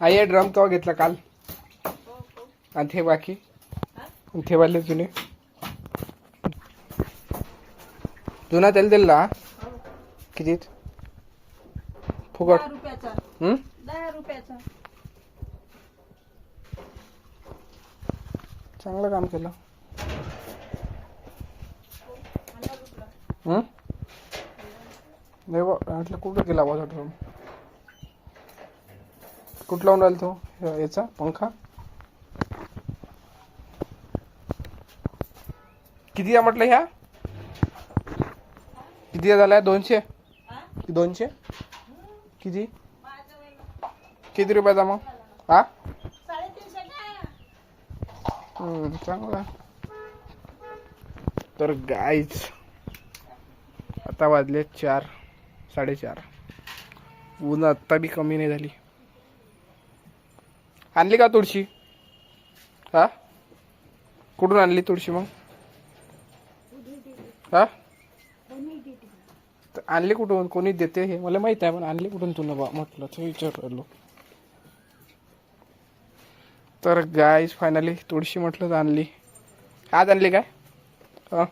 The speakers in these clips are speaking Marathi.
आई ड्रम तो घेतला काल. आणि ते बाकी. आणि ते वाले जुने. जुना तेल दिला किती? फुकट. चांगलं काम केलं? नाही म्हटलं कुठं गेला माझा ड्रम कुठं लावून राहिला तो? याचा? पंखा? किती आहे म्हटलं ह्या? किती झाल्या? दोनशे? दोनशे? किती? किती रुपयाचा मग हा? चांगला तर गाईच आता वाजले चार साडेचार. ऊन आत्ता बी कमी नाही झाली. आणली का तुळशी? हा? कुठून आणली तुळशी मग? हा? तर आणली कुठून? कोणी देते हे? मला माहीत आहे पण आणली कुठून तुला बा? म्हटलं तर विचारलो तर गाईज फायनली तुळशी म्हटलं तर आणली. आज आणली काय? हा?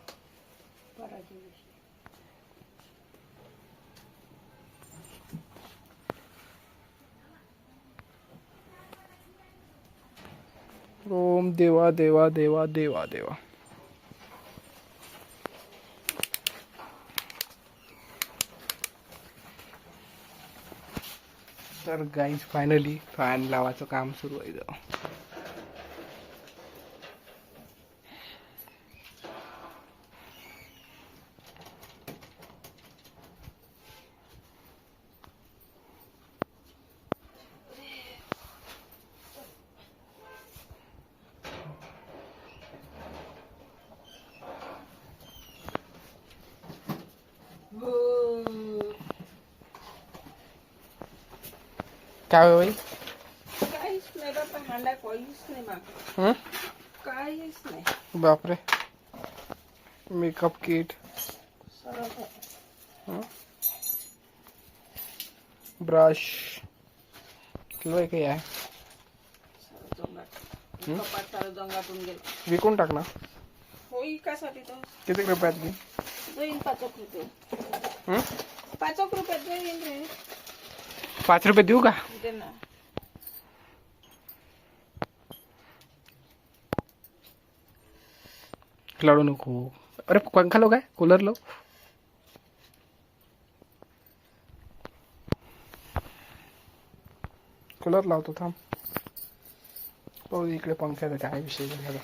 ओम देवा देवा देवा देवा देवा. तर गाईज फायनली फॅन लावायचं काम सुरू आहे काय होय काहीच नाही बाबा हांडा काहीच नाही माग हं? काहीच नाही बापरे मेकअप किट। सरळ ब्रश। लय काही आहे जोंगाट कपाट सारं जोंगाटून गेलं विकून टाक ना होई कासाठी तर किती रुपयात घे जाईन पाचक रुपये हं? पाचक रुपयात जाईन रे पाच रुपये देऊ का? लाडू नको. अरे पंखा लो काय? कूलर लो कूलर लावतो थांब. इकडे पंख्याचा काय विषय झाला.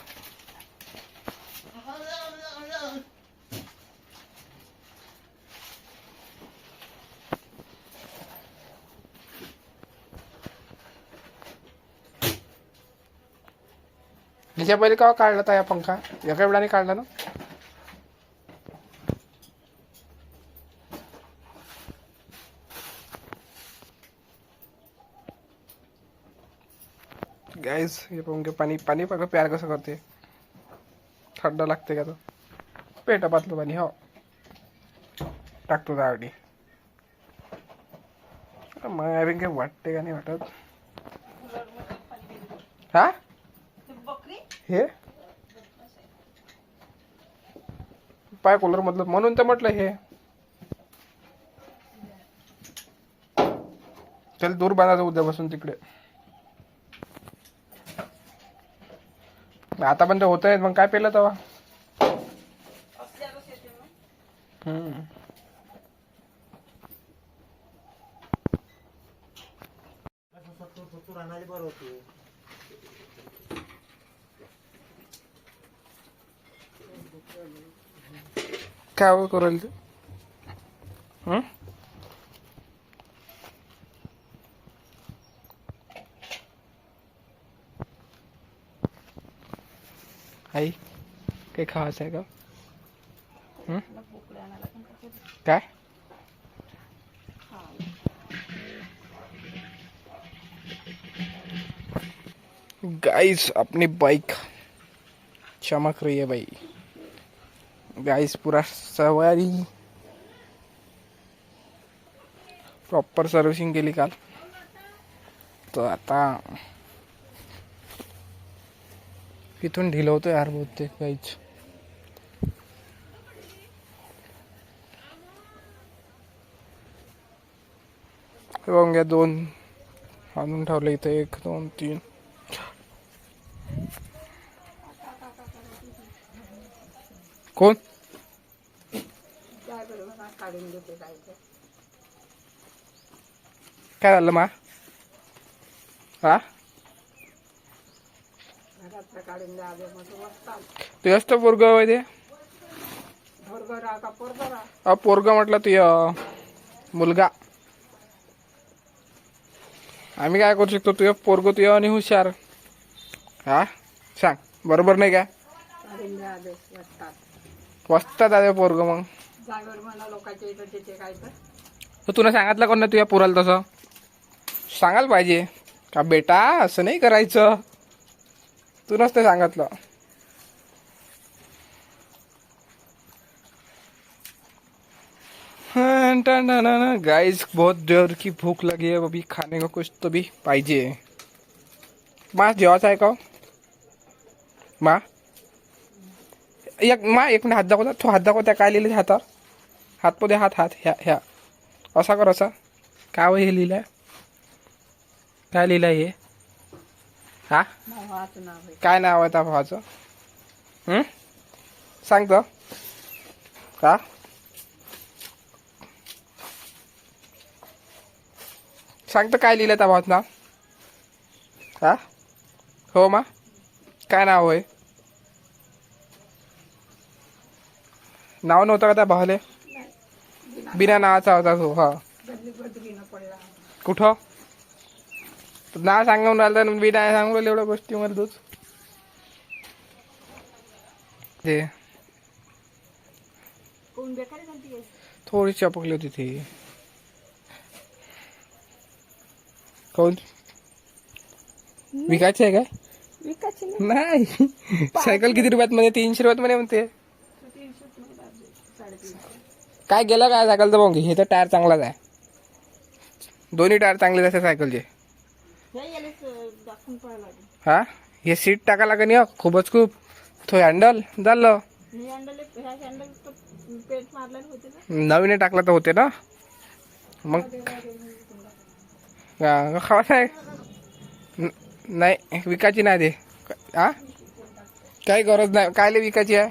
ह्याच्या पहिले का काढला होता या पंखा? एका वेळाने काढला ना? गॅस हे पंखे पाणी पाणी बघा प्यार कसं करते. थंड लागते का तो? पेटा पातलं पाणी हो. टाकतो दावडी मग काही वाटते का नाही वाटत? हा? हे? पाय कूलर मधलं. म्हणून तर म्हटलं हे. चल दूर बांधायचं उद्यापासून तिकडे. आता पण ते होत आहेत मग काय पेलं तेव्हा हम्म. काय करेल ते हं? आई काही खायचं आहे का हं? काय गाइस अपनी बाइक चमक रही है भाई गाईस पुरा सवारी प्रॉपर सर्व्हिसिंग केली काल तर आता इथून ढिलं होतं यार बहुतेक काहीच वांग्या दोन आणून ठेवले इथे एक दोन तीन कोण? काय ते. झालं मा? हा? तू जास्त पोरग होय ते? अ पोरग म्हटलं तू मुलगा. आम्ही काय करू शकतो? तुझं पोरग तुझं आणि हुशार. हा? सांग. बरोबर नाही काय वस्तात आले पोरग मग. जागेवर म्हणा लोकांच्या इथं तिथे काय तर. तर तुला सांगितलं कोण नाही तुझ्या पोराला तसं? सांगायला पाहिजे. का बेटा असं नाही करायचं. तू नसतं सांगितलं. गाइस बहुत जोर की भूख लगी है अभी खाने को कुछ तो भी पाहिजे. मा जेवायचं आहे का? मा? एक मा एक मिनिट हात दाखवता तो हात दाखव त्या काय लिहिलं हातावर? हात पोदे हात हात ह्या ह्या. असा कर असा. काय वय हे लिहिलंय? काय लिहिलंय हे? हा? काय नाव आहे त्या भावाचं? सांगतो का सांगतो काय लिहिलं त्या भावाचं नाव? हा? हो मा? काय नाव आहे? नाव नव्हतं का त्या भावाले? बिना नावाचा होता तो हा. कुठं? नाव सांगून राहिलं आणि मी नाही सांगू राहिलो एवढ्या गोष्टी मला तूच. ते थोडी चपकली होती ती. कोण? विकायची आहे काय? विकायची नाही. सायकल किती रुपयात मध्ये? तीनशे रुपयात मध्ये म्हणते. काय गेलं काय सायकलचं मग हे तर टायर चांगलाच आहे. दोन्ही टायर चांगले असते सायकलचे. हे हा? सीट टाका लागेल या खूपच खूप. तो हँडल झालं. नवीन टाकला तर होते ना? मग खावा नाही विकायची नाही ते हा काही गरज नाही. कायले विकायची आहे?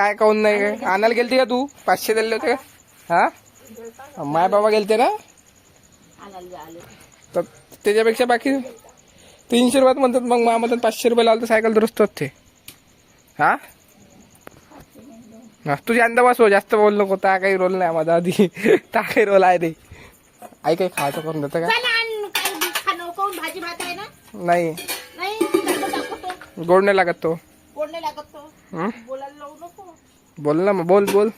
काय काऊन नाही काय आणायला गेलती का तू? पाचशे दिले होते का? हा? माय बाबा गेलते ना? तर त्याच्यापेक्षा बाकी तीनशे रुपयात म्हणतात मग मा म्हणतात पाचशे रुपये लावलं तर सायकल दुरुस्त होते हा? हा, तुझ्या अंदाज हो जास्त बोल नको ता काही रोल नाही माझा आधी. ता काही रोल आहे रे आई काही खायचं करून देतं का? नाही. गोड नाही लागत तो. कोण नाही लागत तो. हं? बोलायला लावू नको. बोल ना मग बोल बोल.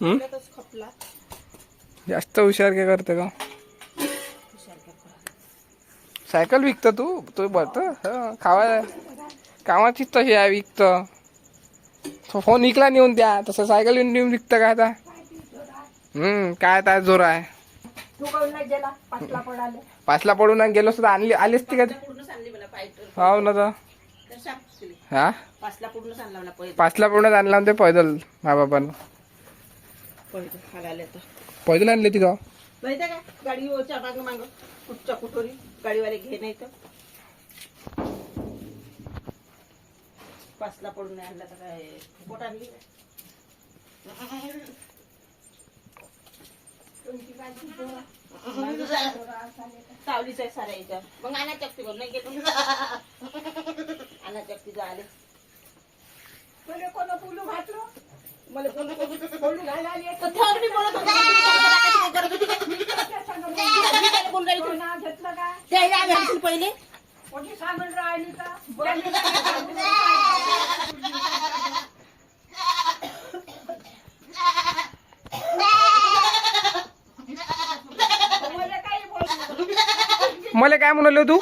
हं? खपला. जास्त हुशार काय करते का सायकल विकत तू? तू बरत खावा. कामाचीच तशी आहे विकत. फोन विकला नेऊन द्या तसं सायकल येऊन नेऊन विकतं काय आता? हम्म काय आता जोर आहे? तू काऊन नाही गेला? पाचला पडाले. पाचला पडून आणि गेलो सुद्धा आणली आलीच ती का? पूर्ण हो ना तर हा? पाचला पूर्ण सांगला मला पहिले पाचला पडून आणला ते पैदल मा बाबानं पैदल आणले तिथं माहिती का? गाडी माग माग. कुठच्या कुठोरी? गाडीवाले घे नाही तर. पाचला पडून आणला तर काय? फुकट आणली? सावलीच आहे साऱ्या याच्यावर मग आणा चक्ती बोल नाही गेलो आणा चक्ती आले. तुला कोण पुलू घातलो? मला कोण कोण घालायला आली मी बोलत होते. काय? काय बोलून राहिली तू? मला काय म्हणालो तू?